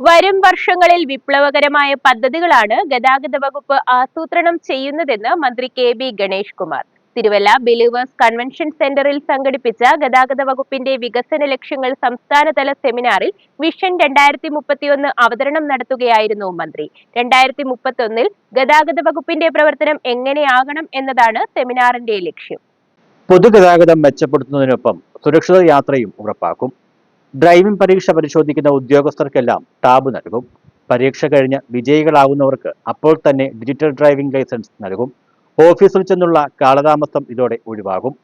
വരും വർഷങ്ങളിൽ വിപ്ലവകരമായ പദ്ധതികളാണ് ഗതാഗത വകുപ്പ് ആസൂത്രണം ചെയ്യുന്നതെന്ന് മന്ത്രി K B Ganesh Kumar. Thiruvalla believers convention സെന്ററിൽ സംഘടിപ്പിച്ച ഗതാഗത വകുപ്പിന്റെ വികസന ലക്ഷ്യങ്ങൾ സംസ്ഥാനതല സെമിനാറിൽ വിഷൻ രണ്ടായിരത്തി മുപ്പത്തിയൊന്ന് അവതരണം നടത്തുകയായിരുന്നു മന്ത്രി. രണ്ടായിരത്തി മുപ്പത്തൊന്നിൽ ഗതാഗത വകുപ്പിന്റെ പ്രവർത്തനം എങ്ങനെയാകണം എന്നതാണ് സെമിനാറിന്റെ ലക്ഷ്യം. പൊതുഗതാഗതം മെച്ചപ്പെടുത്തുന്നതിനൊപ്പം സുരക്ഷിത യാത്രയും ഉറപ്പാക്കും. ഡ്രൈവിംഗ് പരീക്ഷ പരിശോധിക്കുന്ന ഉദ്യോഗസ്ഥർക്കെല്ലാം ടാബ് നൽകും. പരീക്ഷ കഴിഞ്ഞ് വിജയികളാകുന്നവർക്ക് അപ്പോൾ തന്നെ ഡിജിറ്റൽ ഡ്രൈവിംഗ് ലൈസൻസ് നൽകും. ഓഫീസിൽ ചെന്നുള്ള കാലതാമസം ഇതോടെ ഒഴിവാകും.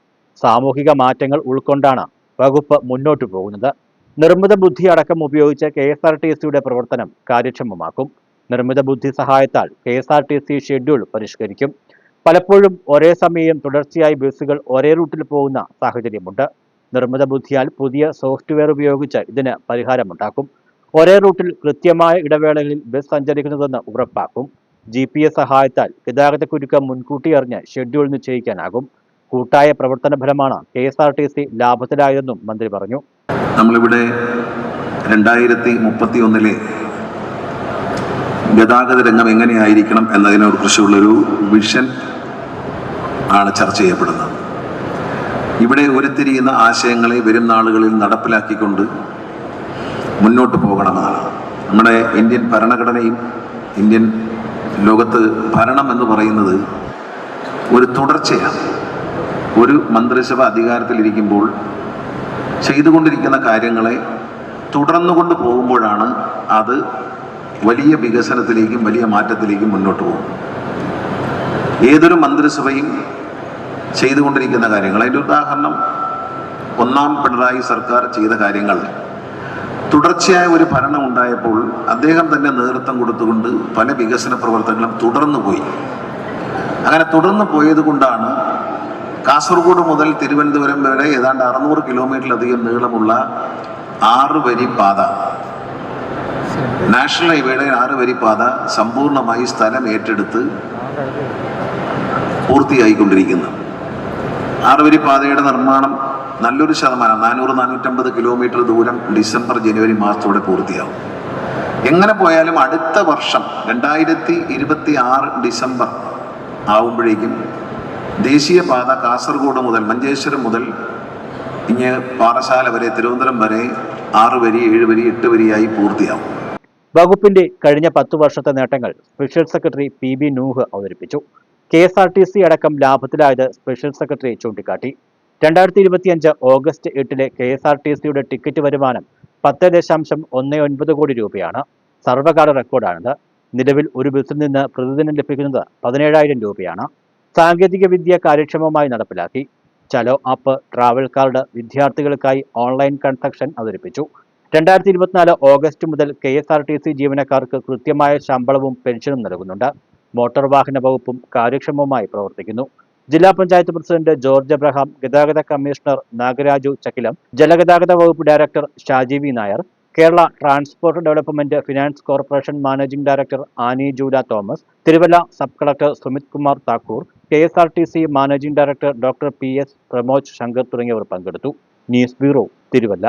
സാമൂഹിക മാറ്റങ്ങൾ ഉൾക്കൊണ്ടാണ് വകുപ്പ് മുന്നോട്ടു പോകുന്നത്. നിർമ്മിത ബുദ്ധി അടക്കം ഉപയോഗിച്ച് കെ എസ് ആർ ടി സിയുടെ പ്രവർത്തനം കാര്യക്ഷമമാക്കും. നിർമ്മിത ബുദ്ധി സഹായത്താൽ K S R T C schedule പരിഷ്കരിക്കും. പലപ്പോഴും ഒരേ സമയം തുടർച്ചയായി ബസ്സുകൾ ഒരേ റൂട്ടിൽ പോകുന്ന സാഹചര്യമുണ്ട്. നിർമ്മിത ബുദ്ധിയാൽ പുതിയ സോഫ്റ്റ്വെയർ ഉപയോഗിച്ച് ഇതിന് പരിഹാരമുണ്ടാക്കും. ഒരേ റൂട്ടിൽ കൃത്യമായ ഇടവേളകളിൽ ബസ് സഞ്ചരിക്കുന്നതെന്ന് ഉറപ്പാക്കും. ജി പി എസ് സഹായത്താൽ ഗതാഗതക്കുരുക്ക് മുൻകൂട്ടി അറിഞ്ഞ് ഷെഡ്യൂൾ നിശ്ചയിക്കാനാകും. കൂട്ടായ പ്രവർത്തന ഫലമാണ് K S R T C ലാഭത്തിലായതെന്നും മന്ത്രി പറഞ്ഞു. നമ്മളിവിടെ രണ്ടായിരത്തി മുപ്പത്തി ഒന്നിലെ ഗതാഗത രംഗം എങ്ങനെയായിരിക്കണം എന്നതിനെ കുറിച്ചുള്ളൊരു വിഷൻ ആണ് ചർച്ച ചെയ്യപ്പെടുന്നത്. ഇവിടെ ഉരുത്തിരിയുന്ന ആശയങ്ങളെ വരും നാളുകളിൽ നടപ്പിലാക്കിക്കൊണ്ട് മുന്നോട്ട് പോകണമെന്നാണ്. നമ്മുടെ ഇന്ത്യൻ ഭരണഘടനയും ഇന്ത്യൻ ലോകത്ത് ഭരണം എന്ന് പറയുന്നത് ഒരു തുടർച്ചയാണ്. ഒരു മന്ത്രിസഭ അധികാരത്തിലിരിക്കുമ്പോൾ ചെയ്തുകൊണ്ടിരിക്കുന്ന കാര്യങ്ങളെ തുടർന്നുകൊണ്ട് പോകുമ്പോഴാണ് അത് വലിയ വികസനത്തിലേക്കും വലിയ മാറ്റത്തിലേക്കും മുന്നോട്ട് പോകും ഏതൊരു മന്ത്രിസഭയും ചെയ്തുകൊണ്ടിരിക്കുന്ന കാര്യങ്ങൾ. അതിന്റെ ഉദാഹരണം ഒന്നാം പിണറായി സർക്കാർ ചെയ്ത കാര്യങ്ങൾ. തുടർച്ചയായ ഒരു ഭരണം ഉണ്ടായപ്പോൾ അദ്ദേഹം തന്നെ നേതൃത്വം കൊടുത്തുകൊണ്ട് പല വികസന പ്രവർത്തനങ്ങളും തുടർന്നു പോയി. അങ്ങനെ തുടർന്നു പോയത് കൊണ്ടാണ് കാസർഗോഡ് മുതൽ തിരുവനന്തപുരം വരെ ഏതാണ്ട് അറുന്നൂറ് കിലോമീറ്ററിലധികം നീളമുള്ള ആറ് വരി പാത. നാഷണൽ ഹൈവേയുടെ ആറ് വരി പാത സമ്പൂർണമായി സ്ഥലം ഏറ്റെടുത്ത് പൂർത്തിയായിക്കൊണ്ടിരിക്കുന്നത് ആറുവരി പാതയുടെ നിർമ്മാണം നല്ലൊരു ശതമാനം നാനൂറ് നാനൂറ്റമ്പത് കിലോമീറ്റർ ദൂരം ഡിസംബർ ജനുവരി മാസത്തോടെ പൂർത്തിയാവും. എങ്ങനെ പോയാലും അടുത്ത വർഷം രണ്ടായിരത്തി ഇരുപത്തി ആറ് ഡിസംബർ ആവുമ്പോഴേക്കും ദേശീയപാത കാസർഗോഡ് മുതൽ മഞ്ചേശ്വരം മുതൽ ഇങ്ങ് പാറശാല വരെ തിരുവനന്തപുരം വരെ ആറ് വരി ഏഴ് വരി എട്ട് വരിയായി പൂർത്തിയാവും. വകുപ്പിന്റെ കഴിഞ്ഞ പത്തു വർഷത്തെ നേട്ടങ്ങൾ special secretary P B Nooh അവതരിപ്പിച്ചു. K S R T C അടക്കം ലാഭത്തിലായത് സ്പെഷ്യൽ സെക്രട്ടറി ചൂണ്ടിക്കാട്ടി. രണ്ടായിരത്തി ഇരുപത്തിയഞ്ച് ഓഗസ്റ്റ് എട്ടിലെ കെ എസ് ആർ ടി സിയുടെ ടിക്കറ്റ് വരുമാനം പത്ത് ദശാംശം ഒന്ന് ഒൻപത് കോടി രൂപയാണ്. സർവകാല റെക്കോർഡാണിത് നിലവിൽ ഒരു ബസ്സിൽ നിന്ന് പ്രതിദിനം ലഭിക്കുന്നത് പതിനേഴായിരം രൂപയാണ്. സാങ്കേതിക വിദ്യ കാര്യക്ഷമമായി നടപ്പിലാക്കി. ചലോ ആപ്പ് ട്രാവൽ കാർഡ് വിദ്യാർത്ഥികൾക്കായി ഓൺലൈൻ കൺസക്ഷൻ അവതരിപ്പിച്ചു. രണ്ടായിരത്തി ഇരുപത്തിനാല് ഓഗസ്റ്റ് മുതൽ K S R T C ജീവനക്കാർക്ക് കൃത്യമായ ശമ്പളവും പെൻഷനും നൽകുന്നുണ്ട്. മോട്ടോർ വാഹന വകുപ്പും കാര്യക്ഷമമായി പ്രവർത്തിക്കുന്നു. ജില്ലാ പഞ്ചായത്ത് പ്രസിഡന്റ് ജോർജ് അബ്രഹാം ഗതാഗത കമ്മീഷണർ നാഗരാജു ചക്കിലം ജലഗതാഗത വകുപ്പ് director Shaji V Nair Kerala transport development finance corporation managing director Annie Jula Thomas Thiruvalla sub collector Sumit Kumar Thakur K S R T C managing director doctor P S Pramod Shankar തുടങ്ങിയവർ പങ്കെടുത്തു. News bureau Thiruvalla.